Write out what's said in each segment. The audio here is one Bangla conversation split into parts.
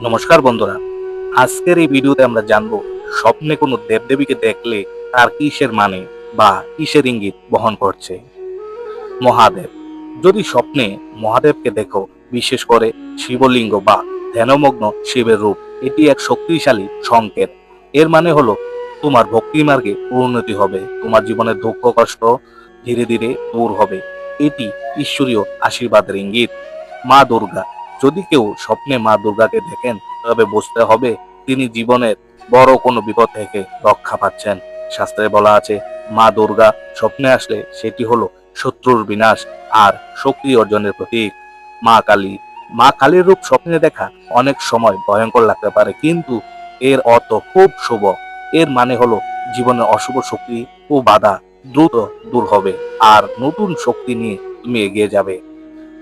নমস্কার বন্ধুরা। আজকের এই ভিডিওতে আমরা জানব, স্বপ্নে কোনো দেবদেবীকে দেখলে তার কিসের মানে বা কিসের ইঙ্গিত বহন করছে? মহাদেব, যদি স্বপ্নে মহাদেবকে দেখো, বিশেষ করে শিবলিঙ্গ বা ধ্যানমগ্ন শিবের রূপ, এটি এক শক্তিশালী সংকেত। এর মানে হলো, তোমার ভক্তি মার্গে উন্নতি হবে, তোমার জীবনের দুঃখ কষ্ট ধীরে ধীরে দূর হবে। এটি ঈশ্বরীয় আশীর্বাদের ইঙ্গিত। মা দুর্গা যদি কেউ স্বপ্নে মা দুর্গাকে দেখেন, তবে বুঝতে হবে তিনি জীবনের বড় কোনো বিপদ থেকে রক্ষা পাচ্ছেন। শাস্ত্রে বলা আছে, মা দুর্গা স্বপ্নে আসলে সেটি হলো শত্রুর বিনাশ আর শক্তি অর্জনের প্রতীক। মা কালী, মা কালীর রূপ স্বপ্নে দেখা অনেক সময় ভয়ঙ্কর লাগতে পারে, কিন্তু এর অর্থ খুব শুভ। এর মানে হলো জীবনের অশুভ শক্তি ও বাধা দ্রুত দূর হবে, আর নতুন শক্তি নিয়ে তুমি এগিয়ে যাবে।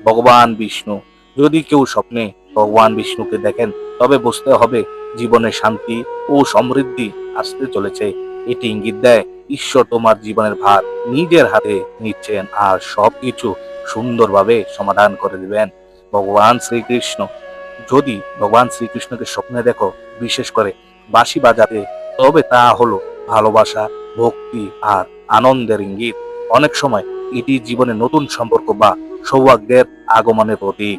ভগবান বিষ্ণু যদি কেউ স্বপ্নে ভগবান বিষ্ণুকে দেখেন, তবে বুঝতে হবে জীবনে শান্তি ও সমৃদ্ধি আসতে চলেছে। এটি ইঙ্গিত দেয়, ঈশ্বর তোমার জীবনের ভার নিজের হাতে নিচ্ছেন আর সবকিছু সুন্দরভাবে সমাধান করে দিবেন। ভগবান শ্রীকৃষ্ণ, যদি ভগবান শ্রীকৃষ্ণকে স্বপ্নে দেখো, বিশেষ করে বাঁশি বাজাতে, তবে তা হলো ভালোবাসা, ভক্তি আর আনন্দের ইঙ্গিত। অনেক সময় এটি জীবনে নতুন সম্পর্ক বা সৌভাগ্যের আগমনের প্রতীক।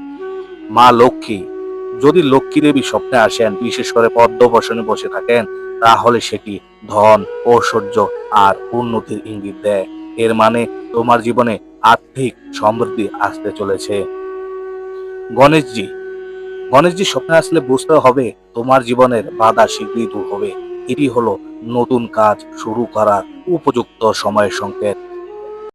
মা লক্ষ্মী, যদি লক্ষ্মী দেবী স্বপ্নে আসেন, বিশেষ করে পদ্মবসনে বসে থাকেন, তাহলে সেটি ধন ঐশ্বর্য আর উন্নতির ইঙ্গিত দেয়? এর মানে তোমার জীবনে আর্থিক সমৃদ্ধি আসতে চলেছে। গণেশজি গণেশজি স্বপ্নে আসলে বুঝতে হবে তোমার জীবনের বাধা শীঘ্রই দূর হবে। এটি হলো নতুন কাজ শুরু করার উপযুক্ত সময়ের সংকেত।